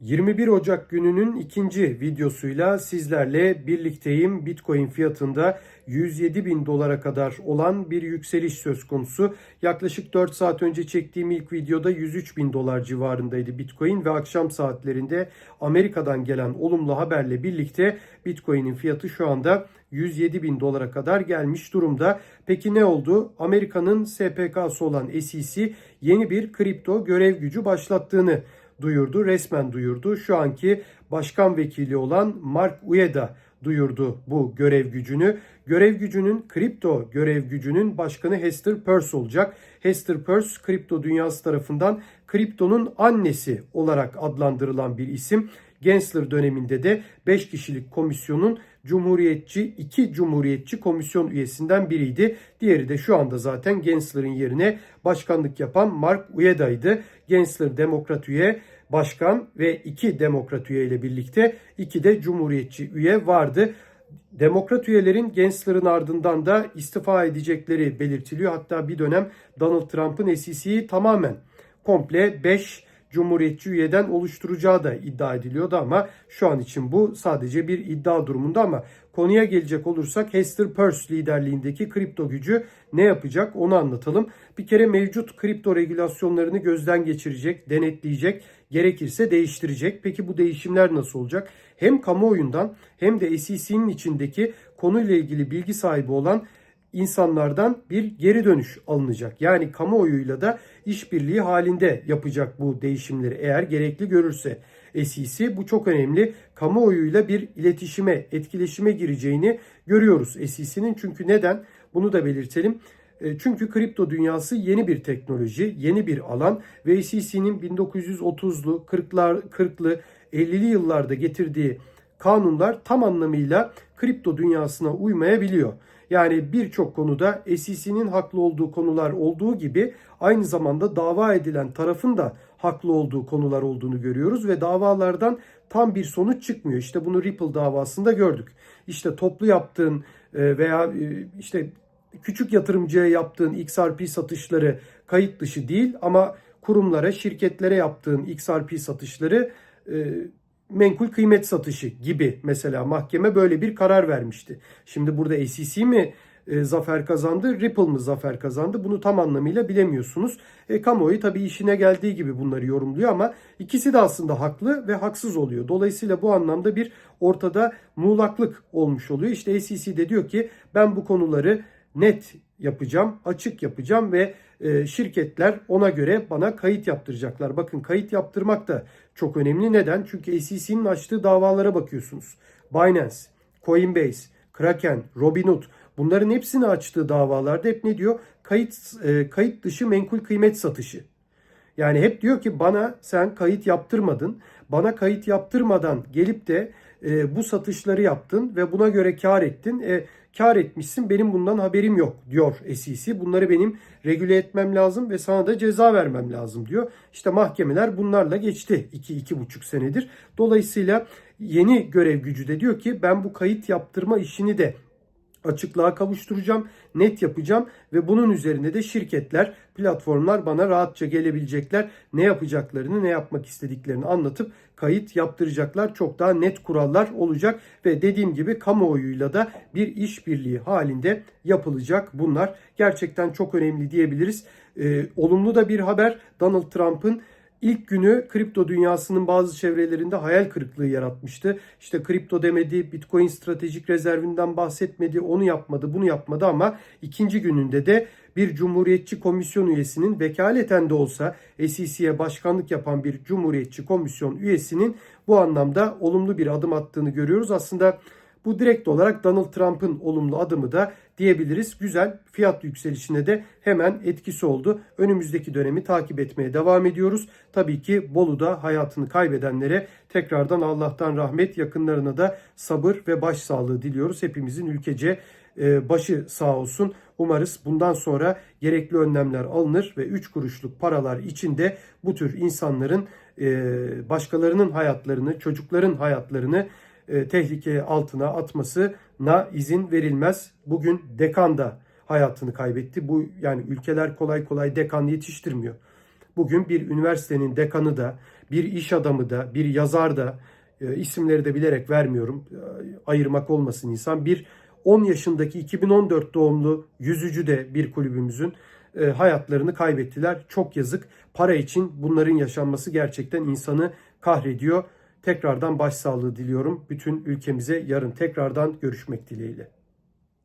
21 Ocak gününün ikinci videosuyla sizlerle birlikteyim. Bitcoin fiyatında 107 bin dolara kadar olan bir yükseliş söz konusu. Yaklaşık 4 saat önce çektiğim ilk videoda 103 bin dolar civarındaydı Bitcoin ve akşam saatlerinde Amerika'dan gelen olumlu haberle birlikte Bitcoin'in fiyatı şu anda 107 bin dolara kadar gelmiş durumda. Peki ne oldu? Amerika'nın SPK'sı olan SEC yeni bir kripto görev gücü başlattığını duyurdu. Resmen duyurdu. Şu anki başkan vekili olan Mark Ueda duyurdu bu görev gücünü. Görev gücünün kripto görev gücünün başkanı Hester Peirce olacak. Hester Peirce kripto dünyası tarafından kriptonun annesi olarak adlandırılan bir isim. Gensler döneminde de 5 kişilik komisyonun Cumhuriyetçi, iki Cumhuriyetçi komisyon üyesinden biriydi. Diğeri de şu anda zaten Gensler'ın yerine başkanlık yapan Mark Ueda'ydı. Gensler demokrat üye, başkan ve iki demokrat üye ile birlikte iki de Cumhuriyetçi üye vardı. Demokrat üyelerin Gensler'ın ardından da istifa edecekleri belirtiliyor. Hatta bir dönem Donald Trump'ın SEC'yi tamamen komple 5 Cumhuriyetçi üyeden oluşturacağı da iddia ediliyordu ama şu an için bu sadece bir iddia durumunda ama konuya gelecek olursak Hester Peirce liderliğindeki kripto gücü ne yapacak onu anlatalım. Bir kere mevcut kripto regülasyonlarını gözden geçirecek, denetleyecek, gerekirse değiştirecek. Peki bu değişimler nasıl olacak? Hem kamuoyundan hem de SEC'nin içindeki konuyla ilgili bilgi sahibi olan insanlardan bir geri dönüş alınacak. Yani kamuoyuyla da işbirliği halinde yapacak bu değişimleri eğer gerekli görürse SEC. Bu çok önemli. Kamuoyuyla bir iletişime, etkileşime gireceğini görüyoruz SEC'nin. Çünkü neden? Bunu da belirtelim. E, Çünkü kripto dünyası yeni bir teknoloji, yeni bir alan ve SEC'nin 1930'lu, 40'lar, 40'lı, 50'li yıllarda getirdiği kanunlar tam anlamıyla kripto dünyasına uymayabiliyor. Yani birçok konuda SEC'nin haklı olduğu konular olduğu gibi aynı zamanda dava edilen tarafın da haklı olduğu konular olduğunu görüyoruz ve davalardan tam bir sonuç çıkmıyor. İşte bunu Ripple davasında gördük. İşte toplu yaptığın e, veya e, işte küçük yatırımcıya yaptığın XRP satışları kayıt dışı değil ama kurumlara, şirketlere yaptığın XRP satışları e, menkul kıymet satışı gibi mesela mahkeme böyle bir karar vermişti. Şimdi burada SEC mi e, zafer kazandı, Ripple mı zafer kazandı? Bunu tam anlamıyla bilemiyorsunuz. E, kamuoyu tabii işine geldiği gibi bunları yorumluyor ama ikisi de aslında haklı ve haksız oluyor. Dolayısıyla bu anlamda bir ortada muğlaklık olmuş oluyor. İşte SEC de diyor ki ben bu konuları net yapacağım, açık yapacağım ve e, şirketler ona göre bana kayıt yaptıracaklar. Bakın kayıt yaptırmak da çok önemli. Neden? Çünkü SEC'nin açtığı davalara bakıyorsunuz. Binance, Coinbase, Kraken, Robinhood bunların hepsini açtığı davalarda hep ne diyor? Kayıt e, kayıt dışı menkul kıymet satışı. Yani hep diyor ki bana sen kayıt yaptırmadın. Bana kayıt yaptırmadan gelip de e, bu satışları yaptın ve buna göre kar ettin. E, kar etmişsin benim bundan haberim yok diyor SEC. Bunları benim regüle etmem lazım ve sana da ceza vermem lazım diyor. İşte mahkemeler bunlarla geçti 2-2,5 senedir. Dolayısıyla yeni görev gücü de diyor ki ben bu kayıt yaptırma işini de açıklığa kavuşturacağım, net yapacağım ve bunun üzerine de şirketler, platformlar bana rahatça gelebilecekler. Ne yapacaklarını, ne yapmak istediklerini anlatıp kayıt yaptıracaklar. Çok daha net kurallar olacak ve dediğim gibi kamuoyuyla da bir işbirliği halinde yapılacak bunlar. Gerçekten çok önemli diyebiliriz. Ee, olumlu da bir haber Donald Trump'ın İlk günü kripto dünyasının bazı çevrelerinde hayal kırıklığı yaratmıştı. İşte kripto demedi, Bitcoin stratejik rezervinden bahsetmedi, onu yapmadı, bunu yapmadı ama ikinci gününde de bir cumhuriyetçi komisyon üyesinin vekaleten de olsa SEC'ye başkanlık yapan bir cumhuriyetçi komisyon üyesinin bu anlamda olumlu bir adım attığını görüyoruz. Aslında bu direkt olarak Donald Trump'ın olumlu adımı da diyebiliriz. Güzel fiyat yükselişine de hemen etkisi oldu. Önümüzdeki dönemi takip etmeye devam ediyoruz. Tabii ki Bolu'da hayatını kaybedenlere tekrardan Allah'tan rahmet, yakınlarına da sabır ve başsağlığı diliyoruz. Hepimizin ülkece e, başı sağ olsun. Umarız bundan sonra gerekli önlemler alınır ve 3 kuruşluk paralar içinde bu tür insanların e, başkalarının hayatlarını, çocukların hayatlarını e, tehlike altına atmasına izin verilmez. Bugün dekan da hayatını kaybetti. Bu yani ülkeler kolay kolay dekan yetiştirmiyor. Bugün bir üniversitenin dekanı da bir iş adamı da, bir yazar da, e, isimleri de bilerek vermiyorum, e, ayırmak olmasın insan. Bir 10 yaşındaki 2014 doğumlu yüzücü de bir kulübümüzün e, hayatlarını kaybettiler. Çok yazık. Para için bunların yaşanması gerçekten insanı kahrediyor. Tekrardan başsağlığı diliyorum bütün ülkemize. Yarın tekrardan görüşmek dileğiyle.